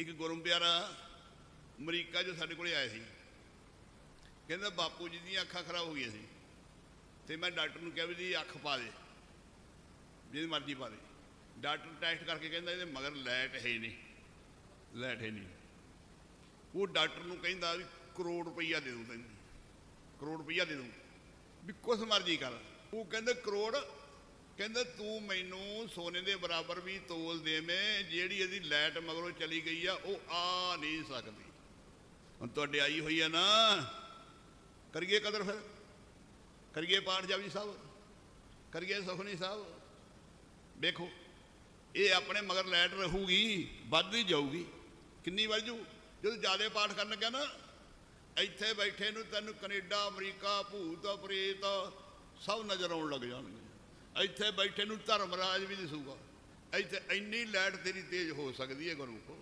ਇੱਕ ਗੁਰਮ ਪਿਆਰਾ ਅਮਰੀਕਾ ਜੋ ਸਾਡੇ ਕੋਲੇ ਆਇਆ ਸੀ। ਕਹਿੰਦਾ, ਬਾਪੂ ਜੀ ਦੀਆਂ ਅੱਖਾਂ ਖਰਾਬ ਹੋ ਗਈਆਂ ਸੀ। ਤੇ ਮੈਂ ਡਾਕਟਰ ਨੂੰ ਕਿਹਾ ਵੀ ਜੀ ਅੱਖ ਪਾ ਦੇ, ਜਿਹਦੀ ਮਰਜ਼ੀ ਪਾ ਦੇ। ਡਾਕਟਰ ਟੈਸਟ ਕਰਕੇ ਕਹਿੰਦਾ, ਇਹਦੇ ਮਗਰ ਲਾਈਟ ਹੈ ਨਹੀਂ, ਲਾਈਟ ਹੈ ਨਹੀਂ। ਉਹ ਡਾਕਟਰ ਨੂੰ ਕਹਿੰਦਾ ਵੀ ਕਰੋੜ ਰੁਪਈਆ ਦੇ ਦੂੰ ਤੈਨੂੰ, ਕਰੋੜ ਰੁਪਈਆ ਦੇ ਦੂੰ ਵੀ ਕੁਛ ਮਰਜ਼ੀ ਕਰ। ਉਹ ਕਹਿੰਦਾ, ਕਰੋੜ ਕਹਿੰਦਾ, ਤੂੰ ਮੈਨੂੰ ਸੋਨੇ ਦੇ ਬਰਾਬਰ ਵੀ ਤੋਲ ਦੇਵੇਂ, ਜਿਹੜੀ ਇਹਦੀ ਲਾਈਟ ਮਗਰੋਂ ਚਲੀ ਗਈ ਆ, ਉਹ ਆ ਨਹੀਂ ਸਕਦੀ। ਹੁਣ ਤੁਹਾਡੇ ਆਈ ਹੋਈ ਆ ਨਾ। ਕਰੀਏ ਕਦਰ ਫਿਰ। ਕਰੀਏ ਪਾਠ ਜਪਜੀ ਸਾਹਿਬ। ਕਰੀਏ ਸੁਖਨੀ ਸਾਹਿਬ। ਦੇਖੋ ਇਹ ਆਪਣੇ ਮਗਰ ਲਾਈਟ ਰਹੂਗੀ ਵੱਧਦੀ ਜਾਊਗੀ। ਕਿੰਨੀ ਵੱਧ ਜੂ? ਜਦੋਂ ਜ਼ਿਆਦਾ ਪਾਠ ਕਰਨ ਲੱਗਾ ਨਾ, ਇੱਥੇ ਬੈਠੇ ਨੂੰ ਤੈਨੂੰ ਕੈਨੇਡਾ, ਅਮਰੀਕਾ ਭੂਤ ਪ੍ਰੇਤ ਸਭ ਨਜ਼ਰ ਆਉਣ ਲੱਗ ਜਾਣਗੇ। ਇੱਥੇ ਬੈਠੇ ਨੂੰ ਧਰਮਰਾਜ ਵੀ ਦਿਸੂਗਾ ਇੱਥੇ ਇੰਨੀ ਲਾਈਟ ਤੇਰੀ ਤੇਜ਼ ਹੋ ਸਕਦੀ ਹੈ ਗੁਰੂ ਕੋ।